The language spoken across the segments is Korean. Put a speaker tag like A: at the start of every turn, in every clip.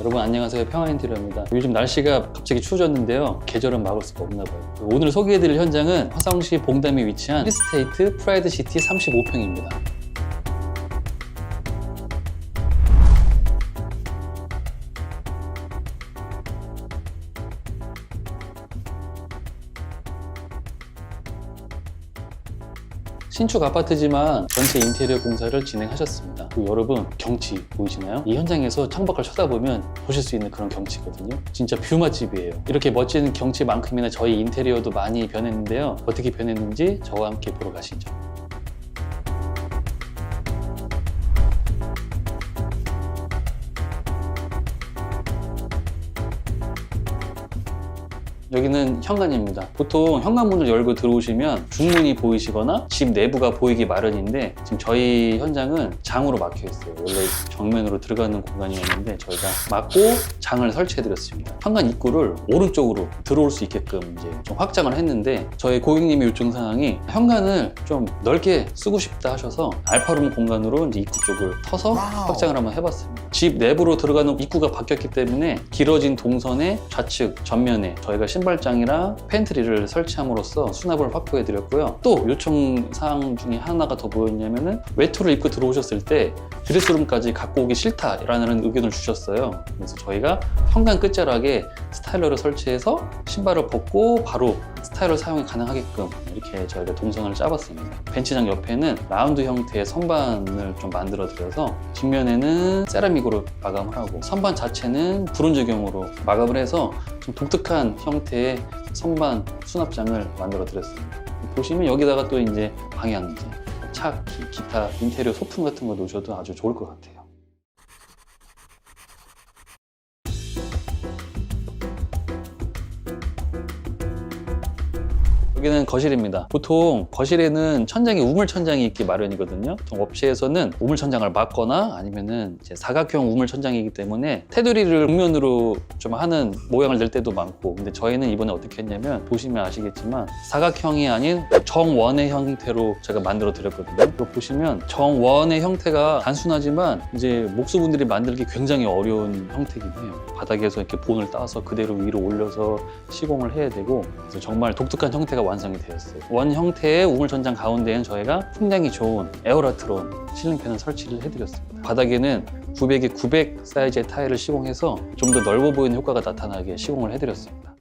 A: 여러분 안녕하세요. 평화인테리어입니다. 요즘 날씨가 갑자기 추워졌는데요. 계절은 막을 수가 없나 봐요. 오늘 소개해드릴 현장은 화성시 봉담에 위치한 프리스테이트 프라이드시티 35평입니다 신축 아파트지만 전체 인테리어 공사를 진행하셨습니다. 여러분 경치 보이시나요? 이 현장에서 창밖을 쳐다보면 보실 수 있는 그런 경치거든요. 진짜 뷰 맛집이에요. 이렇게 멋진 경치만큼이나 저희 인테리어도 많이 변했는데요. 어떻게 변했는지 저와 함께 보러 가시죠. 여기는 현관입니다. 보통 현관문을 열고 들어오시면 중문이 보이시거나 집 내부가 보이기 마련인데 지금 저희 현장은 장으로 막혀 있어요. 원래 정면으로 들어가는 공간이었는데 저희가 막고 장을 설치해 드렸습니다. 현관 입구를 오른쪽으로 들어올 수 있게끔 이제 좀 확장을 했는데 저희 고객님의 요청 사항이 현관을 좀 넓게 쓰고 싶다 하셔서 알파룸 공간으로 이제 입구 쪽을 터서
B: 와우.
A: 확장을 한번 해봤습니다. 집 내부로 들어가는 입구가 바뀌었기 때문에 길어진 동선의 좌측 전면에 저희가 신발장이랑 팬트리를 설치함으로써 수납을 확보해 드렸고요. 또 요청 사항 중에 하나가 더 뭐였냐면은 외투를 입고 들어오셨을 때 드레스룸까지 갖고 오기 싫다라는 의견을 주셨어요. 그래서 저희가 현관 끝자락에 스타일러를 설치해서 신발을 벗고 바로 스타일러 사용이 가능하게끔 이렇게 저희가 동선을 짜봤습니다. 벤치장 옆에는 라운드 형태의 선반을 좀 만들어 드려서 뒷면에는 세라믹으로 마감을 하고 선반 자체는 브론즈경으로 마감을 해서 좀 독특한 형태의 선반 수납장을 만들어 드렸습니다. 보시면 여기다가 또 이제 방향제, 차키, 기타 인테리어 소품 같은 거 놓으셔도 아주 좋을 것 같아요. 여기는 거실입니다. 보통 거실에는 천장이 있기 마련이거든요. 업체에서는 우물 천장을 막거나 아니면은 이제 사각형 우물 천장이기 때문에 테두리를 정면으로 좀 하는 모양을 낼 때도 많고, 근데 저희는 이번에 어떻게 했냐면 보시면 아시겠지만 사각형이 아닌 정원의 형태로 제가 만들어 드렸거든요. 이거 보시면 정원의 형태가 단순하지만 이제 목수분들이 만들기 굉장히 어려운 형태긴 해요. 바닥에서 이렇게 본을 따서 그대로 위로 올려서 시공을 해야 되고 정말 독특한 형태가 완성이 되었어요. 원 형태의 우물 천장 가운데에는 저희가 풍량이 좋은 에어라트론 실링팬을 설치를 해드렸습니다. 바닥에는 900에 900 사이즈의 타일을 시공해서 좀 더 넓어 보이는 효과가 나타나게 시공을 해드렸습니다.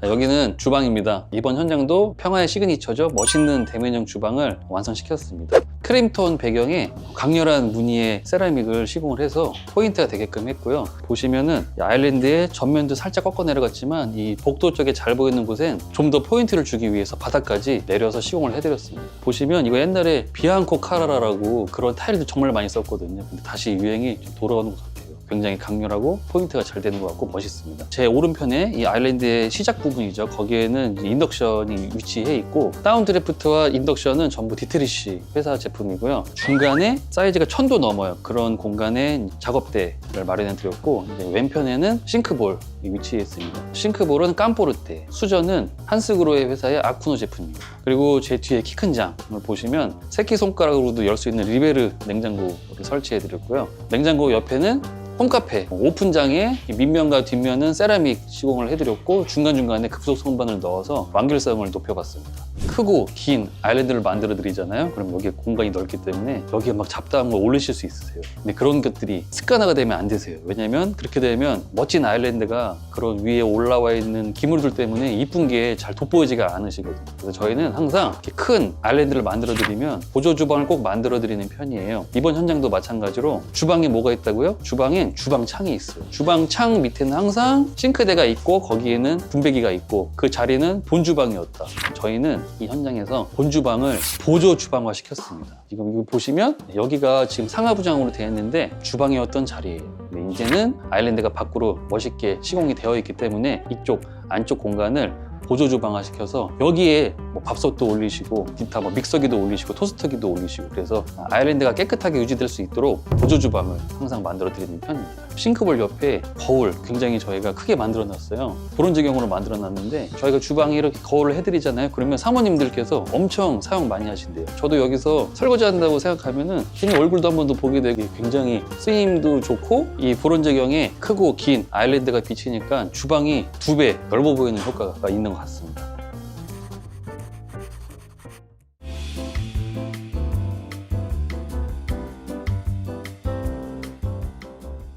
A: 자, 여기는 주방입니다. 이번 현장도 평화의 시그니처죠. 멋있는 대면형 주방을 완성시켰습니다. 크림톤 배경에 강렬한 무늬의 세라믹을 시공을 해서 포인트가 되게끔 했고요. 보시면은 이 아일랜드의 전면도 살짝 꺾어 내려갔지만 이 복도 쪽에 잘 보이는 곳엔 좀 더 포인트를 주기 위해서 바닥까지 내려서 시공을 해드렸습니다. 보시면 이거 옛날에 비앙코 카라라라고 그런 타일도 정말 많이 썼거든요. 근데 다시 유행이 좀 돌아오는 것 같아요. 굉장히 강렬하고 포인트가 잘 되는 것 같고 멋있습니다. 제 오른편에 이 아일랜드의 시작 부분이죠. 거기에는 인덕션이 위치해 있고 다운 드래프트와 인덕션은 전부 디트리시 회사 제품이고요. 중간에 사이즈가 천도 넘어요. 그런 공간에 작업대를 마련해 드렸고 왼편에는 싱크볼이 위치해 있습니다. 싱크볼은 깜포르테, 수저는 한스그로의 회사의 아쿠노 제품입니다. 그리고 제 뒤에 키 큰 장을 보시면 새끼 손가락으로도 열 수 있는 리베르 냉장고를 설치해 드렸고요. 냉장고 옆에는 홈카페 오픈장에 밑면과 뒷면은 세라믹 시공을 해드렸고 중간중간에 급속 선반을 넣어서 완결성을 높여봤습니다. 크고 긴 아일랜드를 만들어 드리잖아요. 그럼 여기에 공간이 넓기 때문에 여기에 막 잡다한 걸 올리실 수 있으세요. 근데 그런 것들이 습관화가 되면 안 되세요. 왜냐면 그렇게 되면 멋진 아일랜드가 그런 위에 올라와 있는 기물들 때문에 이쁜 게 잘 돋보이지가 않으시거든요. 그래서 저희는 항상 이렇게 큰 아일랜드를 만들어 드리면 보조 주방을 꼭 만들어 드리는 편이에요. 이번 현장도 마찬가지로 주방에 뭐가 있다고요? 주방엔 주방 창이 있어요. 주방 창 밑에는 항상 싱크대가 있고 거기에는 분배기가 있고 그 자리는 본 주방이었다. 저희는 이 현장에서 본 주방을 보조 주방화 시켰습니다. 지금 이거 보시면 여기가 지금 상하부장으로 되어 있는데 주방의 어떤 자리예요. 근데 이제는 아일랜드가 밖으로 멋있게 시공이 되어 있기 때문에 이쪽 안쪽 공간을 보조 주방화 시켜서 여기에 뭐 밥솥도 올리시고 기타 뭐 믹서기도 올리시고 토스터기도 올리시고 그래서 아일랜드가 깨끗하게 유지될 수 있도록 보조 주방을 항상 만들어 드리는 편입니다. 싱크볼 옆에 거울 굉장히 저희가 크게 만들어 놨어요. 브론즈 경으로 만들어 놨는데 저희가 주방에 이렇게 거울을 해드리잖아요. 그러면 사모님들께서 엄청 사용 많이 하신대요. 저도 여기서 설거지 한다고 생각하면은 괜히 얼굴도 한 번 더 보게 되게 굉장히 쓰임도 좋고 이 브론즈 경에 크고 긴 아일랜드가 비치니까 주방이 두 배 넓어 보이는 효과가 있는 것 같 습니다.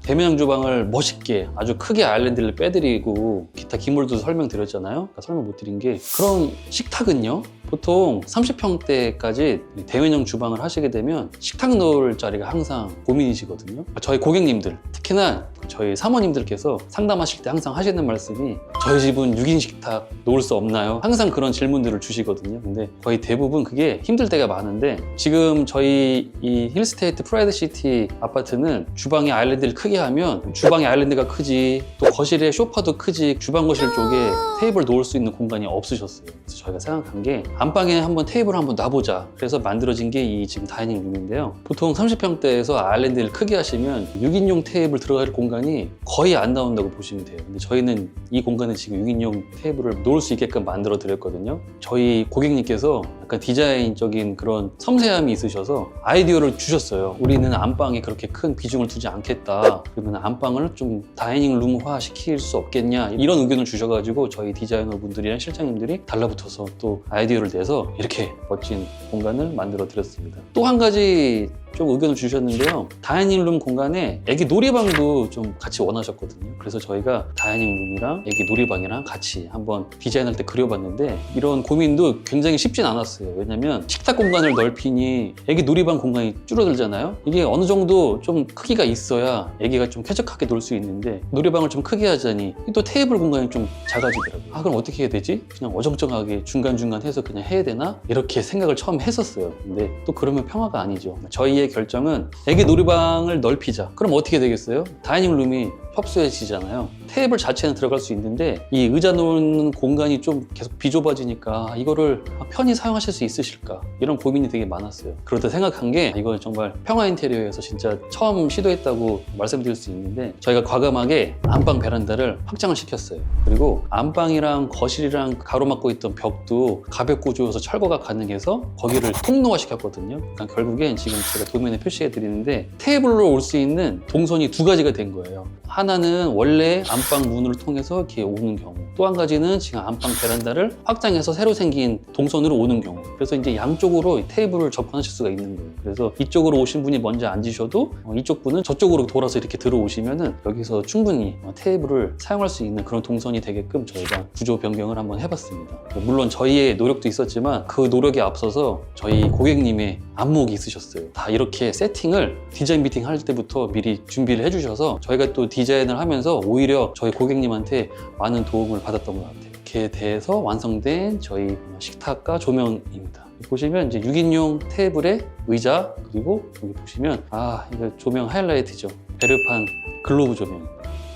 A: 대면형 주방을 멋있게 아주 크게 아일랜드를 빼드리고 기타 기물도 설명드렸잖아요. 그러니까 설명 못 드린 게 그런 식탁은요. 보통 30평대까지 대면형 주방을 하시게 되면 식탁 넣을 자리가 항상 고민이시거든요. 저희 고객님들, 특히나 저희 사모님들께서 상담하실 때 항상 하시는 말씀이 저희 집은 6인 식탁 놓을 수 없나요? 항상 그런 질문들을 주시거든요. 근데 거의 대부분 그게 힘들 때가 많은데 지금 저희 이 힐스테이트 프라이드 시티 아파트는 주방에 아일랜드를 크게 하면 주방에 아일랜드가 크지 또 거실에 쇼파도 크지 주방 거실 쪽에 테이블 놓을 수 있는 공간이 없으셨어요. 그래서 저희가 생각한 게 안방에 한번 테이블 한번 놔보자. 그래서 만들어진 게 이 지금 다이닝 룸인데요. 보통 30평대에서 아일랜드를 크게 하시면 6인용 테이블 들어갈 공간이 거의 안 나온다고 보시면 돼요. 근데 저희는 이 공간에 지금 6인용 테이블을 놓을 수 있게끔 만들어 드렸거든요. 저희 고객님께서 약간 디자인적인 그런 섬세함이 있으셔서 아이디어를 주셨어요. 우리는 안방에 그렇게 큰 비중을 두지 않겠다. 그러면 안방을 좀 다이닝 룸화 시킬 수 없겠냐 이런 의견을 주셔가지고 저희 디자이너 분들이랑 실장님들이 달라붙어서 또 아이디어를 내서 이렇게 멋진 공간을 만들어 드렸습니다. 또 한 가지 좀 의견을 주셨는데요. 다이닝 룸 공간에 애기 놀이방도 좀 같이 원하셨거든요. 그래서 저희가 다이닝 룸이랑 애기 놀이방이랑 같이 한번 디자인할 때 그려봤는데 이런 고민도 굉장히 쉽진 않았어요. 왜냐면 식탁 공간을 넓히니 애기 놀이방 공간이 줄어들잖아요. 이게 어느 정도 좀 크기가 있어야 애기가 좀 쾌적하게 놀 수 있는데 놀이방을 좀 크게 하자니 또 테이블 공간이 좀 작아지더라고요. 아 그럼 어떻게 해야 되지? 그냥 어정쩡하게 중간중간 해서 그냥 해야 되나? 이렇게 생각을 처음 했었어요. 근데 또 그러면 평화가 아니죠. 저희의 결정은 애기 놀이방을 넓히자. 그럼 어떻게 되겠어요? 다이닝 룸이 협소해지잖아요. 테이블 자체는 들어갈 수 있는데 이 의자 놓는 공간이 좀 계속 비좁아지니까 이거를 편히 사용하실 수 있으실까 이런 고민이 되게 많았어요. 그러다 생각한 게 이건 정말 평화 인테리어에서 진짜 처음 시도했다고 말씀드릴 수 있는데 저희가 과감하게 안방 베란다를 확장을 시켰어요. 그리고 안방이랑 거실이랑 가로막고 있던 벽도 가벽 구조여서 철거가 가능해서 거기를 통로화 시켰거든요. 그러니까 결국엔 지금 제가 도면에 표시해 드리는데 테이블로 올 수 있는 동선이 두 가지가 된 거예요. 하나는 원래 안방 문을 통해서 이렇게 오는 경우. 또 한 가지는 지금 안방 베란다를 확장해서 새로 생긴 동선으로 오는 경우. 그래서 이제 양쪽으로 이 테이블을 접근하실 수가 있는 거예요. 그래서 이쪽으로 오신 분이 먼저 앉으셔도 어, 이쪽 분은 저쪽으로 돌아서 이렇게 들어오시면은 여기서 충분히 어, 테이블을 사용할 수 있는 그런 동선이 되게끔 저희가 구조 변경을 한번 해봤습니다. 물론 저희의 노력도 있었지만 그 노력에 앞서서 저희 고객님의 안목이 있으셨어요. 다 이렇게 세팅을 디자인 미팅 할 때부터 미리 준비를 해주셔서 저희가 또 디자인을 하면서 오히려 저희 고객님한테 많은 도움을 받았던 것 같아요. 이렇게 돼서 완성된 저희 식탁과 조명입니다. 보시면 이제 6인용 테이블에 의자 그리고 여기 보시면 아 이거 조명 하이라이트죠. 베르판 글로브 조명.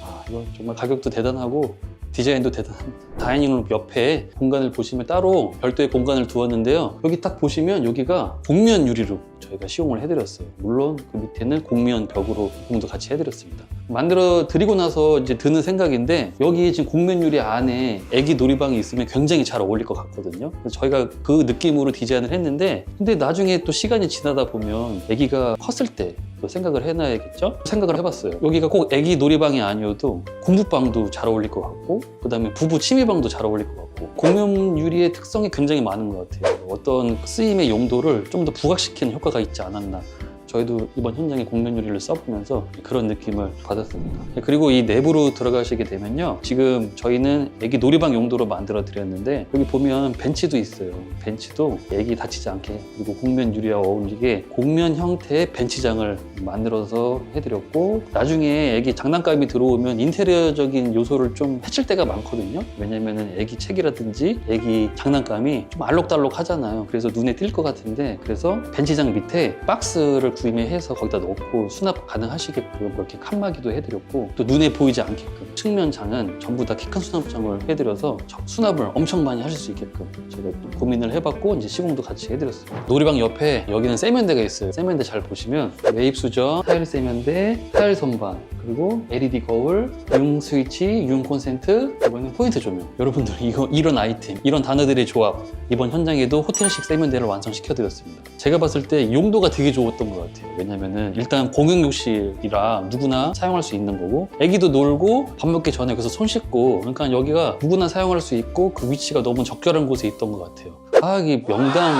A: 아 이거 정말 가격도 대단하고 디자인도 대단합니다. 다이닝룸 옆에 공간을 보시면 따로 별도의 공간을 두었는데요. 여기 딱 보시면 여기가 곡면 유리로 저희가 시공을 해드렸어요. 물론 그 밑에는 곡면 벽으로 공도 같이 해드렸습니다. 만들어 드리고 나서 이제 드는 생각인데 여기 지금 곡면 유리 안에 애기 놀이방이 있으면 굉장히 잘 어울릴 것 같거든요. 그래서 저희가 그 느낌으로 디자인을 했는데 근데 나중에 또 시간이 지나다 보면 애기가 컸을 때 또 생각을 해놔야겠죠? 생각을 해봤어요. 여기가 꼭 애기 놀이방이 아니어도 공부방도 잘 어울릴 것 같고 그 다음에 부부 취미방도 잘 어울릴 것 같고 공용 유리의 특성이 굉장히 많은 것 같아요. 어떤 쓰임의 용도를 좀 더 부각시키는 효과가 있지 않았나. 저희도 이번 현장에 공면 유리를 써보면서 그런 느낌을 받았습니다. 그리고 이 내부로 들어가시게 되면요. 지금 저희는 애기 놀이방 용도로 만들어 드렸는데 여기 보면 벤치도 있어요. 벤치도 애기 다치지 않게 그리고 곡면 유리와 어울리게 곡면 형태의 벤치장을 만들어서 해드렸고 나중에 애기 장난감이 들어오면 인테리어적인 요소를 좀 해칠 때가 많거든요. 왜냐면은 애기 책이라든지 애기 장난감이 좀 알록달록 하잖아요. 그래서 눈에 띌 것 같은데 그래서 벤치장 밑에 박스를 구매해서 거기다 넣고 수납 가능하시게끔 그렇게 칸막이도 해드렸고 또 눈에 보이지 않게끔 측면장은 전부 다 키 큰 수납장을 해드려서 저- 수납을 엄청 많이 하실 수 있게끔 제가 또 고민을 해봤고 이제 시공도 같이 해드렸습니다. 놀이방 옆에 여기는 세면대가 있어요. 세면대 잘 보시면 매입 수전, 타일 세면대, 타일 선반 그리고 LED 거울, 융 스위치, 융 콘센트, 이거는 포인트 조명. 여러분들 이거 이런 아이템, 이런 단어들의 조합 이번 현장에도 호텔식 세면대를 완성시켜드렸습니다. 제가 봤을 때 용도가 되게 좋았던 것 같아요. 왜냐면은 일단 공용 욕실이라 누구나 사용할 수 있는 거고, 애기도 놀고 밥 먹기 전에 그래서 손 씻고, 그러니까 여기가 누구나 사용할 수 있고 그 위치가 너무 적절한 곳에 있던 것 같아요. 아, 이 명당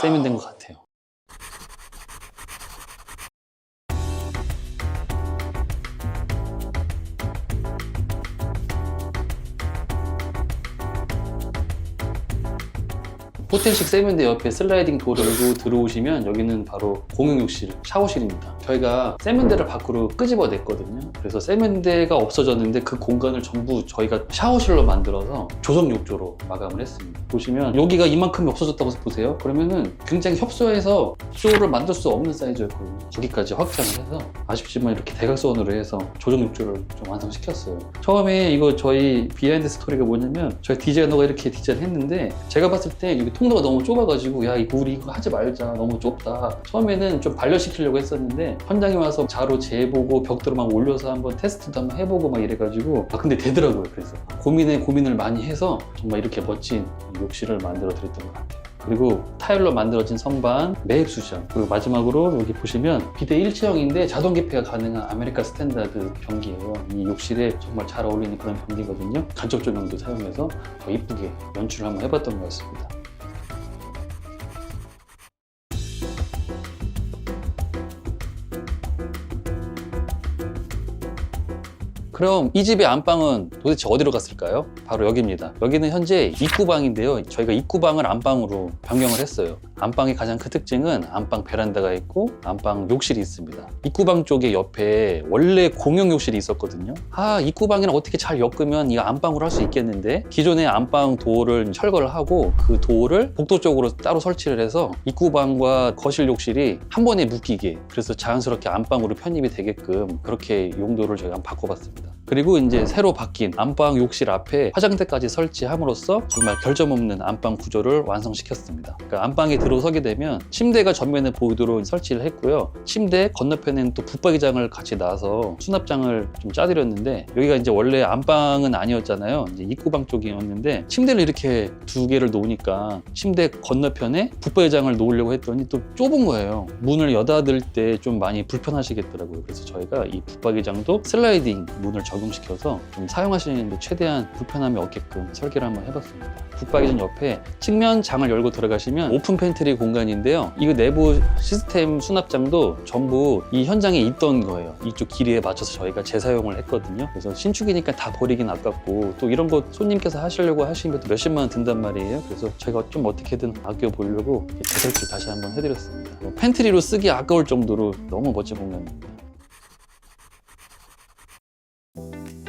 A: 세면대인 것 같아요. 호텔식 세면대 옆에 슬라이딩 도어 열고 들어오시면 여기는 바로 공용욕실, 샤워실입니다. 저희가 세면대를 밖으로 끄집어 냈거든요. 그래서 세면대가 없어졌는데 그 공간을 전부 저희가 샤워실로 만들어서 조성 욕조로 마감을 했습니다. 보시면 여기가 이만큼이 없어졌다고 보세요. 그러면은 굉장히 협소해서 쇼를 만들 수 없는 사이즈였거든요. 거기까지 확장을 해서 아쉽지만 이렇게 대각선으로 해서 조정 욕조를 좀 완성시켰어요. 처음에 이거 저희 비하인드 스토리가 뭐냐면 저희 디자이너가 이렇게 디자인했는데 제가 봤을 때 여기 통로가 너무 좁아가지고 야 이거 우리 이거 하지 말자 너무 좁다. 처음에는 좀 반려시키려고 했었는데 현장에 와서 자로 재보고 벽돌을 막 올려서 한번 테스트도 한번 해보고 막 이래가지고 아 근데 되더라고요. 그래서 고민에 고민을 많이 해서 정말 이렇게 멋진 욕실을 만들어 드렸던 것 같아요. 그리고 타일로 만들어진 선반, 매입 수전 그리고 마지막으로 여기 보시면 비대 일체형인데 자동 개폐가 가능한 아메리카 스탠다드 변기예요. 이 욕실에 정말 잘 어울리는 그런 변기거든요. 간접 조명도 사용해서 더 이쁘게 연출을 한번 해봤던 것 같습니다. 그럼 이 집의 안방은 도대체 어디로 갔을까요? 바로 여기입니다. 여기는 현재 입구방인데요. 저희가 입구방을 안방으로 변경을 했어요. 안방의 가장 큰 특징은 안방 베란다가 있고 안방 욕실이 있습니다. 입구방 쪽에 옆에 원래 공용 욕실이 있었거든요. 아, 입구방이랑 어떻게 잘 엮으면 이 안방으로 할 수 있겠는데 기존의 안방 도어를 철거를 하고 그 도어를 복도 쪽으로 따로 설치를 해서 입구방과 거실 욕실이 한 번에 묶이게 그래서 자연스럽게 안방으로 편입이 되게끔 그렇게 용도를 저희가 바꿔봤습니다. 그리고 이제 새로 바뀐 안방 욕실 앞에 화장대까지 설치함으로써 정말 결점 없는 안방 구조를 완성시켰습니다. 그러니까 안방에 들어서게 되면 침대가 전면에 보이도록 설치를 했고요. 침대 건너편에는 또 붙박이장을 같이 놔서 수납장을 좀 짜드렸는데 여기가 이제 원래 안방은 아니었잖아요. 이제 입구방 쪽이었는데 침대를 이렇게 두 개를 놓으니까 침대 건너편에 붙박이장을 놓으려고 했더니 또 좁은 거예요. 문을 여닫을 때 좀 많이 불편하시겠더라고요. 그래서 저희가 이 붙박이장도 슬라이딩 문을 적용시켜서 좀 사용하시는데 최대한 불편함이 없게끔 설계를 한번 해봤습니다. 붙박이장 옆에 측면 장을 열고 들어가시면 오픈 팬트리 공간인데요. 이거 내부 시스템 수납장도 전부 이 현장에 있던 거예요. 이쪽 길이에 맞춰서 저희가 재사용을 했거든요. 그래서 신축이니까 다 버리긴 아깝고 또 이런 거 손님께서 하시려고 하시면 또 몇십만 원 든단 말이에요. 그래서 저희가 좀 어떻게든 아껴 보려고 재설치 다시 한번 해드렸습니다. 뭐 팬트리로 쓰기 아까울 정도로 너무 멋진 공간입니다.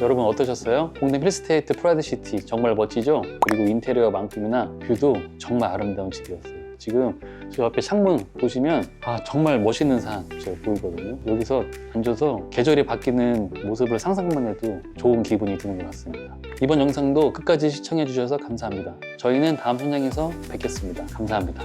A: 여러분 어떠셨어요? 공대 힐스테이트 프라이드시티 정말 멋지죠? 그리고 인테리어만큼이나 뷰도 정말 아름다운 집이었어요. 지금 저 앞에 창문 보시면 아 정말 멋있는 산 제가 보이거든요. 여기서 앉아서 계절이 바뀌는 모습을 상상만 해도 좋은 기분이 드는 것 같습니다. 이번 영상도 끝까지 시청해 주셔서 감사합니다. 저희는 다음 현장에서 뵙겠습니다. 감사합니다.